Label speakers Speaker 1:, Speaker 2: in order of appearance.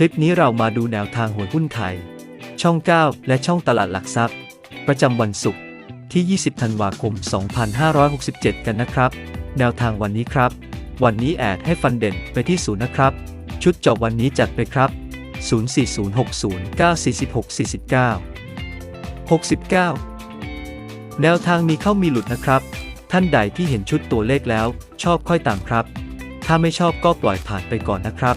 Speaker 1: ลิปนี้เรามาดูแนวทางหวยหุ้นไทย ช่อง 9 และช่องตลาดหลักทรัพย์ ประจำวันศุกร์ที่ 20 ธันวาคม 2567 กันนะครับ แนวทางวันนี้ครับ วันนี้แอดให้ฟันเด่นไปที่ศูนย์นะครับ ชุดจบวันนี้จัดไปครับ 04060 946 49 69 แนวทางมีเข้ามีหลุดนะครับ ท่านใดที่เห็นชุดตัวเลขแล้ว ชอบค่อยตามครับ ถ้าไม่ชอบก็ปล่อยผ่านไปก่อนนะครับ